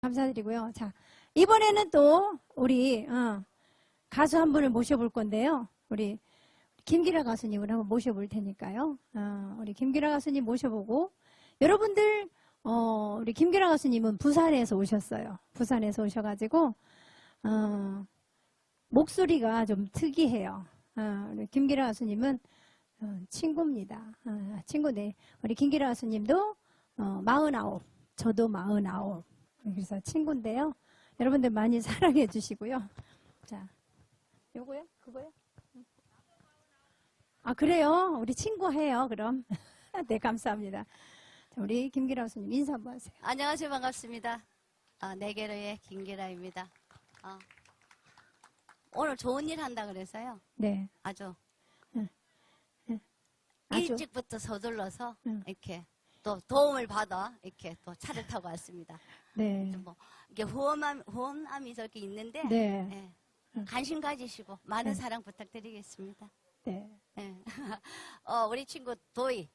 감사드리고요. 자, 이번에는 또 우리 어, 가수 한 분을 모셔볼 건데요. 우리 김기라 가수님을 한번 모셔볼 테니까요. 어, 우리 김기라 가수님 모셔보고 여러분들 어, 우리 김기라 가수님은 부산에서 오셨어요. 부산에서 오셔가지고 어, 목소리가 좀 특이해요. 어, 우리 김기라 가수님은 어, 친구입니다. 어, 친구네. 우리 김기라 가수님도 어, 49, 저도 49. 그래서 친구인데요. 여러분들 많이 사랑해 주시고요. 자, 요거요? 그거요? 아, 그래요? 우리 친구 해요, 그럼. 네, 감사합니다. 자, 우리 김기라 교수님 인사 한번 하세요. 안녕하세요. 반갑습니다. 아, 네게로의 김기라입니다. 아, 오늘 좋은 일 한다 그래서요. 네. 아주 아주, 일찍부터 서둘러서 응. 이렇게 또 도움을 받아 이렇게 또 차를 타고 왔습니다. 네. 뭐 이게 후원함, 후원함이 저렇게 있는데 네. 예, 응. 관심 가지시고 많은 네. 사랑 부탁드리겠습니다. 네. 예. 어, 우리 친구 도희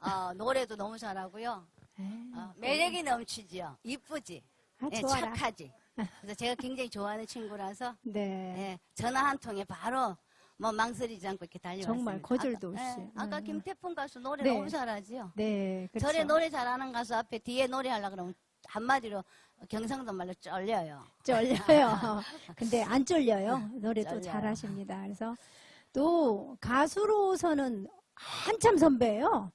어, 노래도 너무 잘하고요. 네. 어, 매력이 넘치지요. 이쁘지. 아, 예, 좋아라. 착하지. 그래서 제가 굉장히 좋아하는 친구라서 네. 예, 전화 한 통에 바로 뭐 망설이지 않고 이렇게 달려왔습니다. 정말 거절도 아까, 없이. 예, 아까 음. 김태풍 가수 노래 네. 너무 잘하지요. 네. 그렇죠. 저래 노래 잘하는 가수 앞에 뒤에 노래하려 그러면 한마디로 경상도 말로 쩔려요. 쫄려요. 근데 안 쫄려요. 노래 또 쫄려요. 잘하십니다. 그래서 또 가수로서는 한참 선배예요.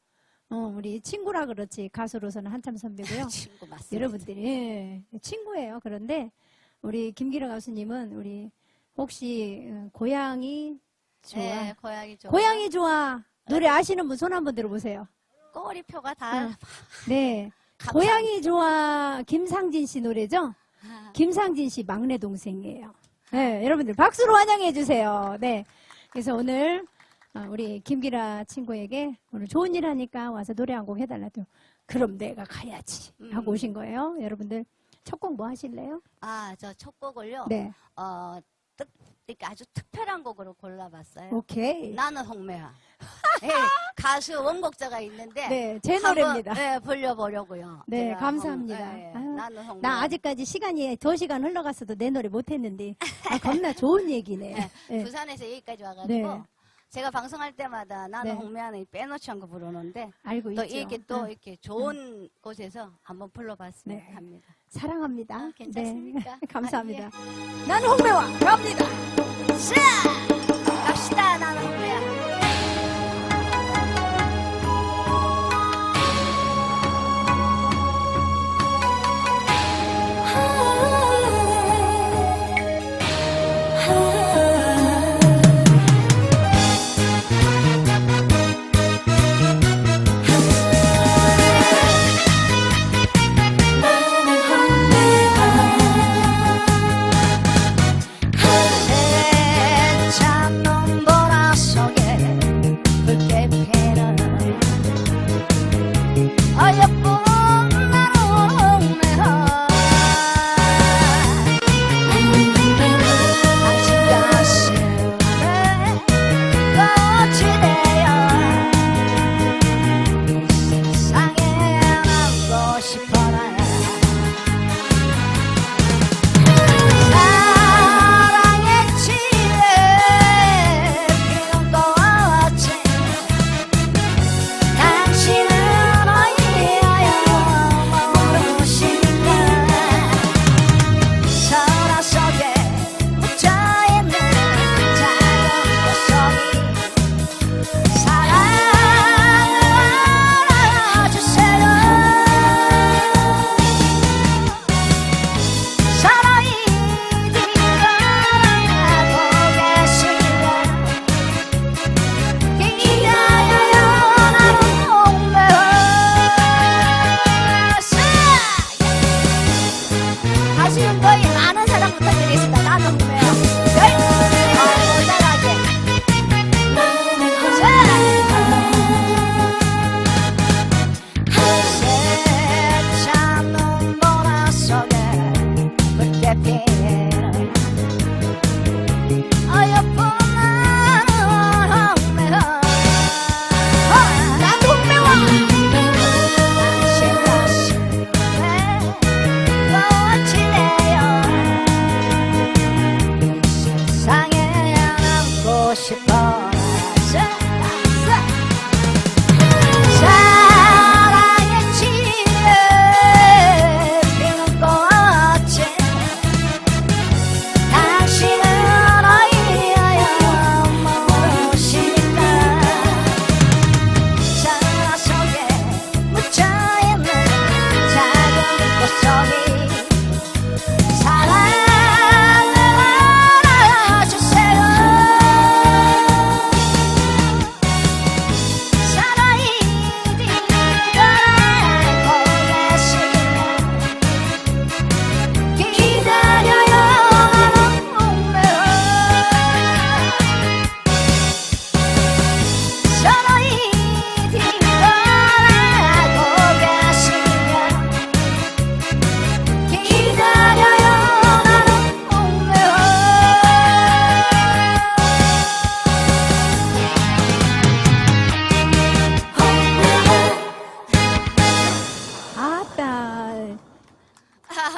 어, 우리 친구라 그렇지 가수로서는 한참 선배고요. 친구 맞습니다. 여러분들이 예, 친구예요. 그런데 우리 김기라 가수님은 우리 혹시 어, 고양이 좋아? 예, 고양이 좋아. 고양이 좋아 노래 아시는 분 손 한번 들어보세요. 꼬리표가 다 응. 네, 고양이 좋아 김상진 씨 노래죠? 아, 김상진 씨 막내 동생이에요. 네, 여러분들 박수로 환영해 주세요. 네. 그래서 오늘 어, 우리 김기라 친구에게 오늘 좋은 일 하니까 와서 노래 한 곡 해달라도 그럼 내가 가야지 하고 음. 오신 거예요. 여러분들 첫 곡 뭐 하실래요? 아, 저 첫 곡을요. 네. 어, 특, 이렇게 아주 특별한 곡으로 골라봤어요. 오케이. 나는 홍매야. 예, 가수 원곡자가 있는데 네, 제 노래입니다. 네, 불려보려고요. 네, 감사합니다. 홍- 예, 예, 아유, 나는 홍매. 나 아직까지 시간이 두 시간 흘러갔어도 내 노래 못 했는데 아, 겁나 좋은 얘기네. 네, 네. 부산에서 여기까지 와가지고 네. 제가 방송할 때마다 나는 네. 홍매하는 빼놓지 않고 부르는데 알고 또 있죠. 이렇게 또 응. 이렇게 좋은 곳에서 한번 불러봤으면 네. 합니다. 사랑합니다. 아, 괜찮습니까? 네, 감사합니다. 아, 나는 홍매와 갑니다. 자,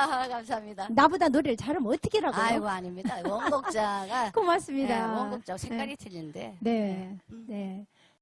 감사합니다. 나보다 노래를 잘하면 어떻게라고요? 아이고 아닙니다. 원곡자가 고맙습니다. 네, 원곡자 색깔이 틀린데. 네, 음. 네.